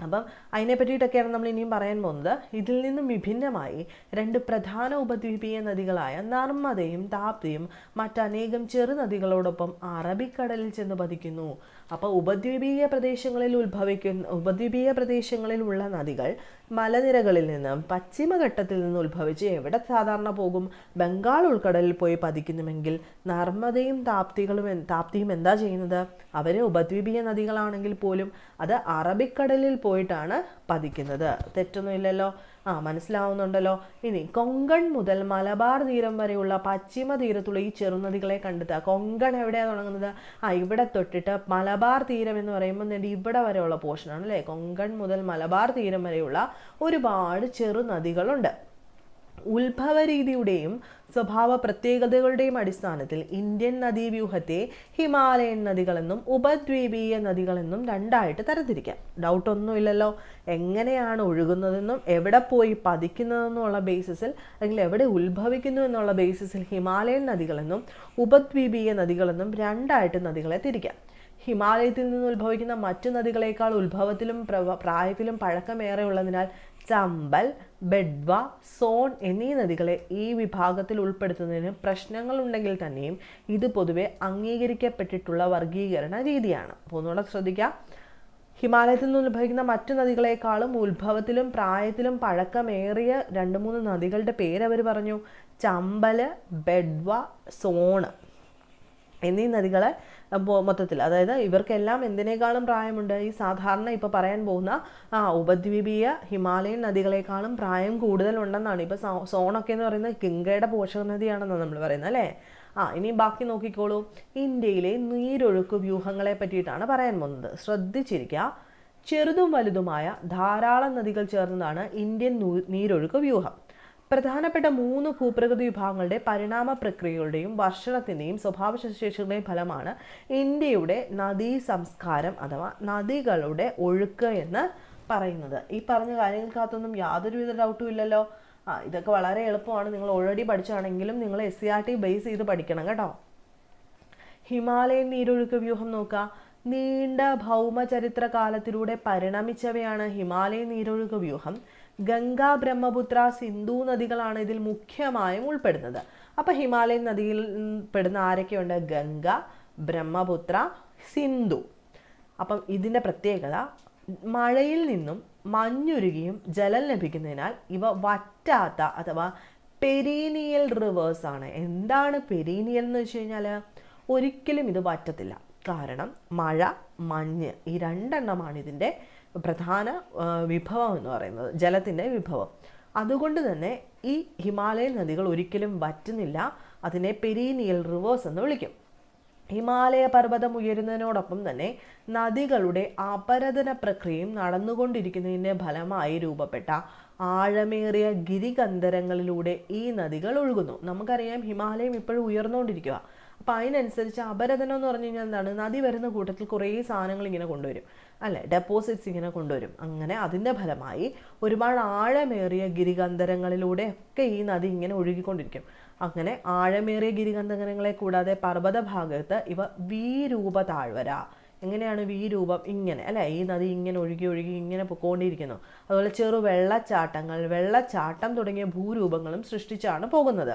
അപ്പം അതിനെ പറ്റിയിട്ടൊക്കെയാണ് നമ്മൾ ഇനിയും പറയാൻ പോകുന്നത്. ഇതിൽ നിന്നും വിഭിന്നമായി രണ്ട് പ്രധാന ഉപദ്വീപീയ നദികളായ നർമ്മദയും താപ്തിയും മറ്റനേകം ചെറുനദികളോടൊപ്പം അറബിക്കടലിൽ ചെന്ന് പതിക്കുന്നു. അപ്പോൾ ഉപദ്വീപീയ പ്രദേശങ്ങളിൽ ഉത്ഭവിക്കുന്ന ഉപദ്വീപീയ പ്രദേശങ്ങളിലുള്ള നദികൾ മലനിരകളിൽ നിന്ന് പശ്ചിമഘട്ടത്തിൽ നിന്ന് ഉത്ഭവിച്ച് എവിടെ സാധാരണ പോകും? ബംഗാൾ ഉൾക്കടലിൽ പോയി പതിക്കുന്നുമെങ്കിൽ നർമ്മദയും താപ്തികളും താപ്തിയും എന്താ ചെയ്യുന്നത്? അവർ ഉപദ്വീപീയ നദികളാണെങ്കിൽ പോലും അത് അറബിക്കടലിൽ പോയിട്ടാണ് പതിക്കുന്നത്. തെറ്റൊന്നുമില്ലല്ലോ. ആ മനസ്സിലാവുന്നുണ്ടല്ലോ. ഇനി കൊങ്കൺ മുതൽ മലബാർ തീരം വരെയുള്ള പശ്ചിമ തീരത്തുള്ള ഈ ചെറുനദികളെ കണ്ടെത്തുക. കൊങ്കൺ എവിടെയാണ് തുടങ്ങുന്നത്? ആ ഇവിടെ തൊട്ടിട്ട് മലബാർ തീരം എന്ന് പറയുമ്പോൾ നേടി ഇവിടെ വരെയുള്ള പോർഷനാണ് അല്ലേ? കൊങ്കൺ മുതൽ മലബാർ തീരം വരെയുള്ള ഒരുപാട് ചെറുനദികളുണ്ട്. ഉത്ഭവരീതിയുടെയും സ്വഭാവ പ്രത്യേകതകളുടെയും അടിസ്ഥാനത്തിൽ ഇന്ത്യൻ നദീവ്യൂഹത്തെ ഹിമാലയൻ നദികളെന്നും ഉപദ്വീപീയ നദികളെന്നും രണ്ടായിട്ട് തരംതിരിക്കാം. ഡൗട്ടൊന്നുമില്ലല്ലോ എങ്ങനെയാണ് ഒഴുകുന്നതെന്നും എവിടെ പോയി പതിക്കുന്നതെന്നുള്ള ബേസിസിൽ അല്ലെങ്കിൽ എവിടെ ഉത്ഭവിക്കുന്നു എന്നുള്ള ബേസിസിൽ ഹിമാലയൻ നദികളെന്നും ഉപദ്വീപീയ നദികളെന്നും രണ്ടായിട്ട് നദികളെ തിരിക്കാം. ഹിമാലയത്തിൽ നിന്ന് ഉത്ഭവിക്കുന്ന മറ്റു നദികളേക്കാൾ ഉത്ഭവത്തിലും പ്രായത്തിലും പഴക്കമേറെ ഉള്ളതിനാൽ ചമ്പൽ ബെഡ്വ സോൺ എന്നീ നദികളെ ഈ വിഭാഗത്തിൽ ഉൾപ്പെടുത്തുന്നതിന് പ്രശ്നങ്ങളുണ്ടെങ്കിൽ തന്നെയും ഇത് പൊതുവെ അംഗീകരിക്കപ്പെട്ടിട്ടുള്ള വർഗീകരണ രീതിയാണ്. ഒന്നുകൂടെ ശ്രദ്ധിക്കാം. ഹിമാലയത്തിൽ നിന്ന് ഉത്ഭവിക്കുന്ന മറ്റു നദികളെക്കാളും ഉത്ഭവത്തിലും പ്രായത്തിലും പഴക്കമേറിയ രണ്ട് മൂന്ന് നദികളുടെ പേര് പറഞ്ഞു. ചമ്പൽ ബെഡ്വ സോണ് എന്നീ നദികളെ മൊത്തത്തിൽ. അതായത് ഇവർക്കെല്ലാം എന്തിനേക്കാളും പ്രായമുണ്ട്? ഈ സാധാരണ ഇപ്പോൾ പറയാൻ പോകുന്ന ആ ഉപദ്വീപീയ ഹിമാലയൻ നദികളെക്കാളും പ്രായം കൂടുതലുണ്ടെന്നാണ്. ഇപ്പോൾ സോണൊക്കെ എന്ന് പറയുന്നത് ഗംഗയുടെ പോഷക നദിയാണെന്നാണ് നമ്മൾ പറയുന്നത് അല്ലേ? ആ ഇനി ബാക്കി നോക്കിക്കോളൂ. ഇന്ത്യയിലെ നീരൊഴുക്ക് വ്യൂഹങ്ങളെ പറ്റിയിട്ടാണ് പറയാൻ പോകുന്നത്. ശ്രദ്ധിച്ചിരിക്കുക ചെറുതും വലുതുമായ ധാരാളം നദികൾ ചേർന്നതാണ് ഇന്ത്യൻ നീരൊഴുക്ക് വ്യൂഹം. പ്രധാനപ്പെട്ട മൂന്ന് ഭൂപ്രകൃതി വിഭാഗങ്ങളുടെ പരിണാമ പ്രക്രിയകളുടെയും വർഷണത്തിന്റെയും സ്വഭാവസവിശേഷങ്ങളുടെയും ഫലമാണ് ഇന്ത്യയുടെ നദീ സംസ്കാരം അഥവാ നദികളുടെ ഒഴുക്ക് എന്ന് പറയുന്നത്. ഈ പറഞ്ഞ കാര്യങ്ങൾക്കകത്തൊന്നും യാതൊരുവിധ ഡൗട്ടും ഇല്ലല്ലോ. ആ ഇതൊക്കെ വളരെ എളുപ്പമാണ്. നിങ്ങൾ ഓൾറെഡി പഠിച്ചാണെങ്കിലും നിങ്ങൾ S C R T base ചെയ്ത് പഠിക്കണം കേട്ടോ. ഹിമാലയൻ നീരൊഴുക്ക് വ്യൂഹം നോക്കുക നീണ്ട ഭൗമചരിത്ര കാലത്തിലൂടെ പരിണമിച്ചവയാണ് ഹിമാലയൻ നീരൊഴുക്ക് വ്യൂഹം. ഗംഗ ബ്രഹ്മപുത്ര സിന്ധു നദികളാണ് ഇതിൽ മുഖ്യമായും ഉൾപ്പെടുന്നത്. അപ്പൊ ഹിമാലയൻ നദിയിൽ പെടുന്ന ആരൊക്കെയുണ്ട്? ഗംഗ ബ്രഹ്മപുത്ര സിന്ധു. അപ്പം ഇതിന്റെ പ്രത്യേകത മഴയിൽ നിന്നും മഞ്ഞുരുകിയും ജലം ലഭിക്കുന്നതിനാൽ ഇവ വറ്റാത്ത അഥവാ പെരീനിയൽ റിവേഴ്സ് ആണ്. എന്താണ് പെരീനിയൽ എന്ന് വെച്ച് കഴിഞ്ഞാൽ ഒരിക്കലും ഇത് വറ്റത്തില്ല. കാരണം മഴ മഞ്ഞ് ഈ രണ്ടെണ്ണമാണ് ഇതിന്റെ പ്രധാന വിഭവം എന്ന് പറയുന്നത് ജലത്തിന്റെ വിഭവം. അതുകൊണ്ട് തന്നെ ഈ ഹിമാലയൻ നദികൾ ഒരിക്കലും വറ്റുന്നില്ല. അതിനെ പെരീനിയൽ റിവേഴ്സ് എന്ന് വിളിക്കും. ഹിമാലയ പർവതം ഉയരുന്നതിനോടൊപ്പം തന്നെ നദികളുടെ അപരതന പ്രക്രിയയും നടന്നുകൊണ്ടിരിക്കുന്നതിന്റെ ഫലമായി രൂപപ്പെട്ട ആഴമേറിയ ഗിരികന്ധരങ്ങളിലൂടെ ഈ നദികൾ ഒഴുകുന്നു. നമുക്കറിയാം ഹിമാലയം ഇപ്പോഴും ഉയർന്നുകൊണ്ടിരിക്കുക അപ്പം അതിനനുസരിച്ച് അപരദനം എന്ന് പറഞ്ഞു കഴിഞ്ഞാൽ എന്താണ്? നദി വരുന്ന കൂട്ടത്തിൽ കുറേ സാധനങ്ങൾ ഇങ്ങനെ കൊണ്ടുവരും. അല്ലേ? ഡെപ്പോസിറ്റ്സ് ഇങ്ങനെ കൊണ്ടുവരും. അങ്ങനെ അതിന്റെ ഫലമായി ഒരുപാട് ആഴമേറിയ ഗിരികന്ധരങ്ങളിലൂടെ ഒക്കെ ഈ നദി ഇങ്ങനെ ഒഴുകിക്കൊണ്ടിരിക്കും. അങ്ങനെ ആഴമേറിയ ഗിരികന്ധരങ്ങളെ കൂടാതെ പർവത ഭാഗത്ത് ഇവ വീരൂപ താഴ്വര എങ്ങനെയാണ് വി രൂപം ഇങ്ങനെ അല്ലേ? ഈ നദി ഇങ്ങനെ ഒഴുകി ഒഴുകി ഇങ്ങനെ പൊക്കോണ്ടിരിക്കുന്നു. അതുപോലെ ചെറു വെള്ളച്ചാട്ടങ്ങൾ വെള്ളച്ചാട്ടം തുടങ്ങിയ ഭൂരൂപങ്ങളും സൃഷ്ടിച്ചാണ് പോകുന്നത്.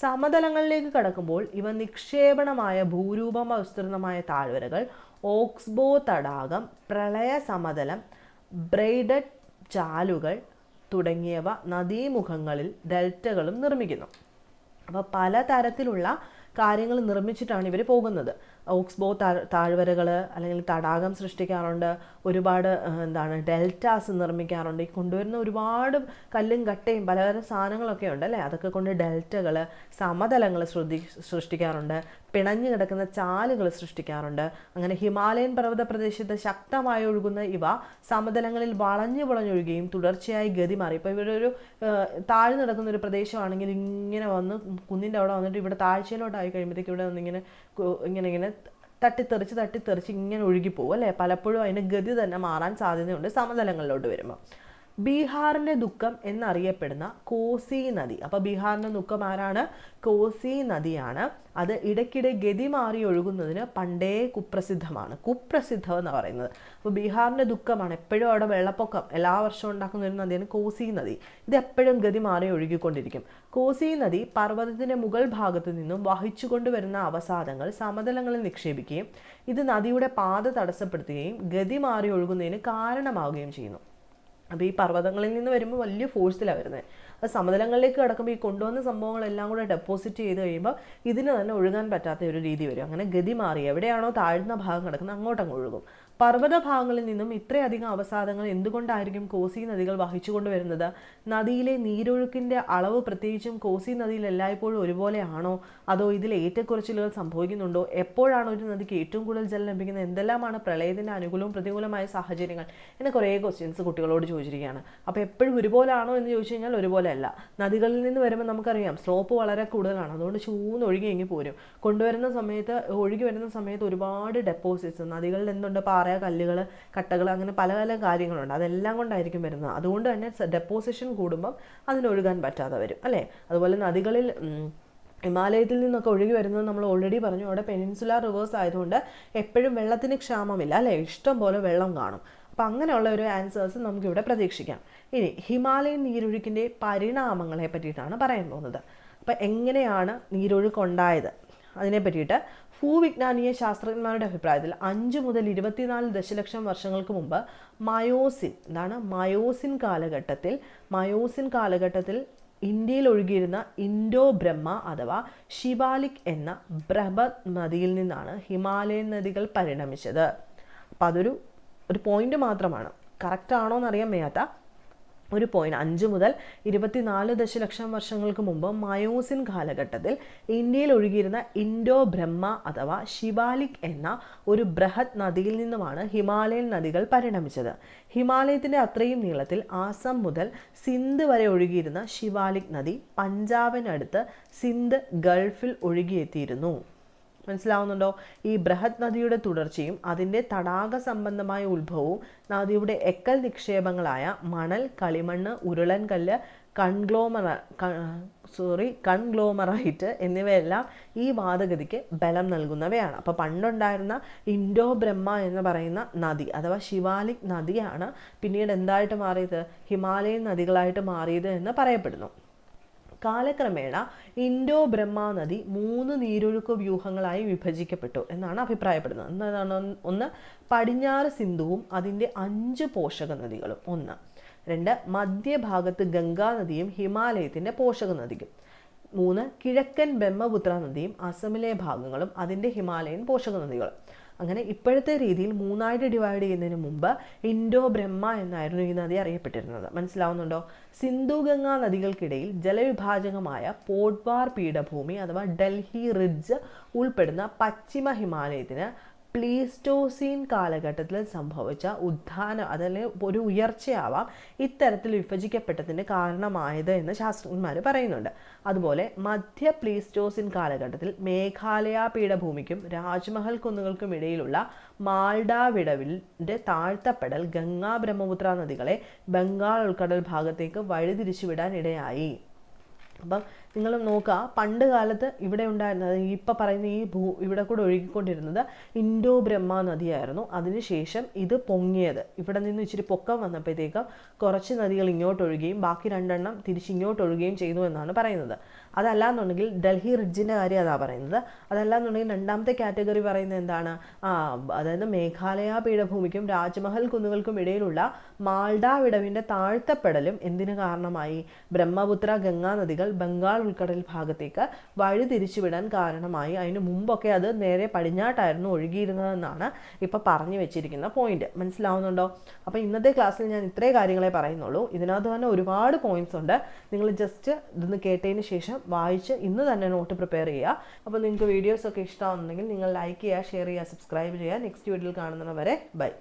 സമതലങ്ങളിലേക്ക് കടക്കുമ്പോൾ ഇവ നിക്ഷേപണമായ ഭൂരൂപം വിസ്തൃതമായ താഴ്വരകൾ ഓക്സ്ബോ തടാകം പ്രളയ സമതലം ബ്രെയ്ഡഡ് ചാലുകൾ തുടങ്ങിയവ നദീമുഖങ്ങളിൽ ഡെൽറ്റകളും നിർമ്മിക്കുന്നു. അപ്പോൾ പലതരത്തിലുള്ള കാര്യങ്ങൾ നിർമ്മിച്ചിട്ടാണ് ഇവർ പോകുന്നത്. ഓക്സ്ബോ താഴ്വരകൾ അല്ലെങ്കിൽ തടാകം സൃഷ്ടിക്കാറുണ്ട്. ഒരുപാട് എന്താണ് ഡെൽറ്റാസ് നിർമ്മിക്കാറുണ്ട്. ഈ കൊണ്ടുവരുന്ന ഒരുപാട് കല്ലും കട്ടയും പലതരം സാധനങ്ങളൊക്കെ ഉണ്ട് അല്ലേ അതൊക്കെ കൊണ്ട് ഡെൽറ്റകൾ സമതലങ്ങൾ ശ്രദ്ധി സൃഷ്ടിക്കാറുണ്ട്. പിണഞ്ഞു കിടക്കുന്ന ചാലുകൾ സൃഷ്ടിക്കാറുണ്ട്. അങ്ങനെ ഹിമാലയൻ പർവത പ്രദേശത്ത് ശക്തമായി ഒഴുകുന്ന ഇവ സമതലങ്ങളിൽ വളഞ്ഞു വളഞ്ഞൊഴുകുകയും തുടർച്ചയായി ഗതി മാറി. ഇപ്പോൾ ഇവിടെ ഒരു താഴ്ന്നു കിടക്കുന്ന ഒരു പ്രദേശമാണെങ്കിൽ ഇങ്ങനെ വന്ന് കുന്നിന്റെ അവിടെ വന്നിട്ട് ഇവിടെ താഴ്ചയിലോട്ടായി കഴിയുമ്പോഴത്തേക്ക് ഇവിടെ വന്നിങ്ങനെ ഇങ്ങനെ ഇങ്ങനെ തട്ടിത്തെറിച്ച് തട്ടിത്തെറിച്ച് ഇങ്ങനെ ഒഴുകിപ്പോകും അല്ലേ? പലപ്പോഴും അതിന്റെ ഗതി തന്നെ മാറാൻ സാധ്യതയുണ്ട് സമതലങ്ങളിലോട്ട് വരുമ്പോൾ ബീഹാറിന്റെ ദുഃഖം എന്നറിയപ്പെടുന്ന കോസി നദി. അപ്പോൾ ബീഹാറിന്റെ ദുഃഖം ആരാണ്? കോസി നദിയാണ്. അത് ഇടയ്ക്കിടെ ഗതി മാറി ഒഴുകുന്നതിന് പണ്ടേ കുപ്രസിദ്ധമാണ്. കുപ്രസിദ്ധം എന്ന് പറയുന്നത്. അപ്പോൾ ബീഹാറിന്റെ ദുഃഖമാണ് എപ്പോഴും അവിടെ വെള്ളപ്പൊക്കം. എല്ലാ വർഷവും ഉണ്ടാക്കുന്ന ഒരു നദിയാണ് കോസി നദി. ഇത് എപ്പോഴും ഗതി മാറി ഒഴുകിക്കൊണ്ടിരിക്കും. കോസി നദി പർവതത്തിന്റെ മുകൾ ഭാഗത്തു നിന്നും വഹിച്ചു കൊണ്ടുവരുന്ന അവസാദങ്ങൾ സമതലങ്ങളിൽ നിക്ഷേപിക്കുകയും ഇത് നദിയുടെ പാത തടസ്സപ്പെടുത്തുകയും ഗതി മാറി ഒഴുകുന്നതിന് കാരണമാവുകയും ചെയ്യുന്നു. അപ്പോൾ ഈ പർവതങ്ങളിൽ നിന്ന് വരുമ്പോൾ വലിയ ഫോഴ്സിലാണ് വരുന്നത് അത് സമതലങ്ങളിലേക്ക് കിടക്കുമ്പോൾ ഈ കൊണ്ടുവന്ന സംഭവങ്ങളെല്ലാം കൂടെ ഡെപ്പോസിറ്റ് ചെയ്ത് കഴിയുമ്പോൾ ഇതിന് തന്നെ ഒഴുകാൻ പറ്റാത്ത ഒരു രീതി വരും. അങ്ങനെ ഗതി മാറി. എവിടെയാണോ താഴ്ന്ന ഭാഗം കിടക്കുന്നത് അങ്ങോട്ടങ്ങ് ഒഴുകും. പർവത ഭാഗങ്ങളിൽ നിന്നും ഇത്രയധികം അവസാദങ്ങൾ എന്തുകൊണ്ടായിരിക്കും കോസി നദികൾ വഹിച്ചുകൊണ്ട് വരുന്നത് നദിയിലെ നീരൊഴുക്കിന്റെ അളവ് പ്രത്യേകിച്ചും കോസി നദിയിൽ എല്ലായ്പ്പോഴും ഒരുപോലെയാണോ? അതോ ഇതിൽ ഏറ്റക്കുറച്ചിലുകൾ സംഭവിക്കുന്നുണ്ടോ? എപ്പോഴാണ് ഒരു നദിക്ക് ഏറ്റവും കൂടുതൽ ജലം ലഭിക്കുന്നത്? എന്തെല്ലാമാണ് പ്രളയത്തിന്റെ അനുകൂലവും പ്രതികൂലമായ സാഹചര്യങ്ങൾ? എന്ന കുറേ ക്വസ്റ്റ്യൻസ് കുട്ടികളോട് ചോദിച്ചിരിക്കുകയാണ്. അപ്പോൾ എപ്പോഴും ഒരുപോലാണോ എന്ന് ചോദിച്ചു കഴിഞ്ഞാൽ ഒരുപോലെ അല്ല നദികളിൽ നിന്ന് വരുമ്പോൾ നമുക്കറിയാം സ്ലോപ്പ് വളരെ കൂടുതലാണ്. അതുകൊണ്ട് ചൂന്ന് ഒഴുകി പോരും. കൊണ്ടുവരുന്ന സമയത്ത് ഒഴുകി വരുന്ന സമയത്ത് ഒരുപാട് ഡെപ്പോസിറ്റ്സ് നദികളിൽ എന്തുണ്ട്? പാറ കല്ലുകൾ കട്ടകൾ അങ്ങനെ പല പല കാര്യങ്ങളുണ്ട്. അതെല്ലാം കൊണ്ടായിരിക്കും വരുന്നത്. അതുകൊണ്ട് തന്നെ ഡെപ്പോസിഷൻ കൂടുമ്പം അതിനൊഴുകാൻ പറ്റാതെ വരും. അല്ലേ? അതുപോലെ നദികളിൽ ഹിമാലയത്തിൽ നിന്നൊക്കെ ഒഴുകി വരുന്നത് നമ്മൾ ഓൾറെഡി പറഞ്ഞു. അവിടെ പെനിൻസുലാർ റിവേഴ്സ് ആയതുകൊണ്ട് എപ്പോഴും വെള്ളത്തിന് ക്ഷാമമില്ല. അല്ലേ? ഇഷ്ടം പോലെ വെള്ളം കാണും. അപ്പം അങ്ങനെയുള്ള ഒരു ആൻസേഴ്സ് നമുക്കിവിടെ പ്രതീക്ഷിക്കാം. ഇനി ഹിമാലയൻ നീരൊഴുക്കിന്റെ പരിണാമങ്ങളെ പറ്റിയിട്ടാണ് പറയാൻ പോകുന്നത്. അപ്പം എങ്ങനെയാണ് നീരൊഴുക്കുണ്ടായത് അതിനെ പറ്റിയിട്ട് ഭൂവിജ്ഞാനീയ ശാസ്ത്രജ്ഞന്മാരുടെ അഭിപ്രായത്തിൽ അഞ്ച് മുതൽ ഇരുപത്തിനാല് ദശലക്ഷം വർഷങ്ങൾക്ക് മുമ്പ് മയോസിൻ എന്താണ് മയോസിൻ കാലഘട്ടത്തിൽ മയോസിൻ കാലഘട്ടത്തിൽ ഇന്ത്യയിൽ ഒഴുകിയിരുന്ന ഇൻഡോ ബ്രഹ്മ അഥവാ ശിവാലിക് എന്ന ബ്രഹ്മ നദിയിൽ നിന്നാണ് ഹിമാലയൻ നദികൾ പരിണമിച്ചത്. അപ്പം അതൊരു ഒരു പോയിന്റ് മാത്രമാണ്. കറക്റ്റ് ആണോ എന്നറിയാൻ വയ്യാത്ത ഒരു പോയിന്റ് അഞ്ച് മുതൽ ഇരുപത്തിനാല് ദശലക്ഷം വർഷങ്ങൾക്ക് മുമ്പ് മയോസിൻ കാലഘട്ടത്തിൽ ഇന്ത്യയിൽ ഒഴുകിയിരുന്ന ഇൻഡോ ബ്രഹ്മ അഥവാ ശിവാലിക് എന്ന ഒരു ബൃഹത് നദിയിൽ നിന്നുമാണ് ഹിമാലയൻ നദികൾ പരിണമിച്ചത്. ഹിമാലയത്തിന്റെ അത്രയും നീളത്തിൽ ആസാം മുതൽ സിന്ധ് വരെ ഒഴുകിയിരുന്ന ശിവാലിക് നദി പഞ്ചാബിനടുത്ത് സിന്ധ് ഗൾഫിൽ ഒഴുകിയെത്തിയിരുന്നു. മനസ്സിലാവുന്നുണ്ടോ? ഈ ബൃഹത് നദിയുടെ തുടർച്ചയും അതിന്റെ തടാക സംബന്ധമായ ഉത്ഭവവും നദിയുടെ എക്കൽ നിക്ഷേപങ്ങളായ മണൽ കളിമണ്ണ് ഉരുളൻകല്ല് കൺഗ്ലോമറ സോറി കൺഗ്ലോമറൈറ്റ് എന്നിവയെല്ലാം ഈ വാദഗതിക്ക് ബലം നൽകുന്നവയാണ്. അപ്പോൾ പണ്ടുണ്ടായിരുന്ന ഇൻഡോ ബ്രഹ്മ എന്ന് പറയുന്ന നദി അഥവാ ശിവാലിക് നദിയാണ് പിന്നീട് എന്തായിട്ട് മാറിയത്? ഹിമാലയൻ നദികളായിട്ട് മാറിയത് എന്ന് പറയപ്പെടുന്നു. കാലക്രമേണ ഇൻഡോ ബ്രഹ്മ നദി മൂന്ന് നീരൊഴുക്ക് വ്യൂഹങ്ങളായി വിഭജിക്കപ്പെട്ടു എന്നാണ് അഭിപ്രായപ്പെടുന്നത്. എന്നതാണ് ഒന്ന്. പടിഞ്ഞാറ് സിന്ധുവും അതിന്റെ അഞ്ച് പോഷക നദികളും. ഒന്ന്. രണ്ട് മധ്യഭാഗത്ത് ഗംഗാ നദിയും ഹിമാലയത്തിന്റെ പോഷക നദിയും മൂന്ന് കിഴക്കൻ ബ്രഹ്മപുത്ര നദിയും അസമിലെ ഭാഗങ്ങളും അതിന്റെ ഹിമാലയൻ പോഷക നദികളും. അങ്ങനെ ഇപ്പോഴത്തെ രീതിയിൽ മൂന്നായിട്ട് ഡിവൈഡ് ചെയ്യുന്നതിന് മുമ്പ് ഇൻഡോ ബ്രഹ്മ എന്നായിരുന്നു ഈ നദി അറിയപ്പെട്ടിരുന്നത്. മനസ്സിലാവുന്നുണ്ടോ? സിന്ധു ഗംഗാ നദികൾക്കിടയിൽ ജലവിഭാജകമായ പോഡ്വാർ പീഠഭൂമി അഥവാ ഡൽഹി റിഡ്ജ് ഉൾപ്പെടുന്ന പശ്ചിമ ഹിമാലയത്തിന് പ്ലീസ്റ്റോസീൻ കാലഘട്ടത്തിൽ സംഭവിച്ച ഉത്ഥാനം അതല്ലെങ്കിൽ ഒരു ഉയർച്ചയാവാം ഇത്തരത്തിൽ വിഭജിക്കപ്പെട്ടതിന് കാരണമായത് എന്ന് ശാസ്ത്രജ്ഞന്മാർ പറയുന്നുണ്ട്. അതുപോലെ മധ്യ പ്ലീസ്റ്റോസിൻ കാലഘട്ടത്തിൽ മേഘാലയ പീഠഭൂമിക്കും രാജ്മഹൽ കുന്നുകൾക്കും ഇടയിലുള്ള മാൾഡ വിടവിന്റെ താഴ്ത്തപ്പെടൽ ഗംഗാ ബ്രഹ്മപുത്ര നദികളെ ബംഗാൾ ഉൾക്കടൽ ഭാഗത്തേക്ക് വഴിതിരിച്ചുവിടാൻ ഇടയായി അപ്പം നിങ്ങൾ നോക്കുക. പണ്ട് കാലത്ത് ഇവിടെ ഉണ്ടായിരുന്നത് ഇപ്പം പറയുന്ന ഈ ഭൂ ഇവിടെ കൂടെ ഒഴുകിക്കൊണ്ടിരുന്നത് ഇൻഡോ ബ്രഹ്മ നദിയായിരുന്നു. അതിനുശേഷം ഇത് പൊങ്ങിയത്. ഇവിടെ നിന്ന് ഇച്ചിരി പൊക്കം വന്നപ്പോഴത്തേക്കും കുറച്ച് നദികൾ ഇങ്ങോട്ട് ഒഴുകുകയും ബാക്കി രണ്ടെണ്ണം തിരിച്ച് ഇങ്ങോട്ട് ഒഴുകുകയും ചെയ്തു എന്നാണ് പറയുന്നത്. അതല്ലാന്നുണ്ടെങ്കിൽ ഡൽഹി റിഡ്ജിന്റെ കാര്യം അതാ പറയുന്നത്. അതല്ലാന്നുണ്ടെങ്കിൽ രണ്ടാമത്തെ കാറ്റഗറി പറയുന്നത് എന്താണ്? അതായത് മേഘാലയ പീഠഭൂമിക്കും രാജ്മഹൽ കുന്നുകൾക്കും ഇടയിലുള്ള മാൾഡ വിടവിന്റെ താഴ്ത്തപ്പെടലും എന്തിനു കാരണമായി? ബ്രഹ്മപുത്ര ഗംഗാ നദികൾ ബംഗാൾ ഉൾക്കടൽ ഭാഗത്തേക്ക് വഴി തിരിച്ചുവിടാൻ കാരണമായി. അതിന് മുമ്പൊക്കെ അത് നേരെ പടിഞ്ഞാട്ടായിരുന്നു ഒഴുകിയിരുന്നതെന്നാണ് ഇപ്പോൾ പറഞ്ഞു വെച്ചിരിക്കുന്ന പോയിന്റ് മനസ്സിലാവുന്നുണ്ടോ? അപ്പോൾ ഇന്നത്തെ ക്ലാസ്സിൽ ഞാൻ ഇത്രേ കാര്യങ്ങളെ പറയുന്നുള്ളൂ. ഇതിനകത്ത് തന്നെ ഒരുപാട് പോയിന്റ്സ് ഉണ്ട്. നിങ്ങൾ ജസ്റ്റ് ഇതൊന്ന് കേട്ടതിന് ശേഷം വായിച്ച് ഇന്ന് തന്നെ നോട്ട് പ്രിപ്പയർ ചെയ്യുക. അപ്പോൾ നിങ്ങൾക്ക് വീഡിയോസ് ഒക്കെ ഇഷ്ടമാണെന്നുണ്ടെങ്കിൽ നിങ്ങൾ ലൈക്ക് ചെയ്യുക ഷെയർ ചെയ്യുക സബ്സ്ക്രൈബ് ചെയ്യുക. നെക്സ്റ്റ് വീഡിയോയിൽ കാണുന്നവരെ ബൈ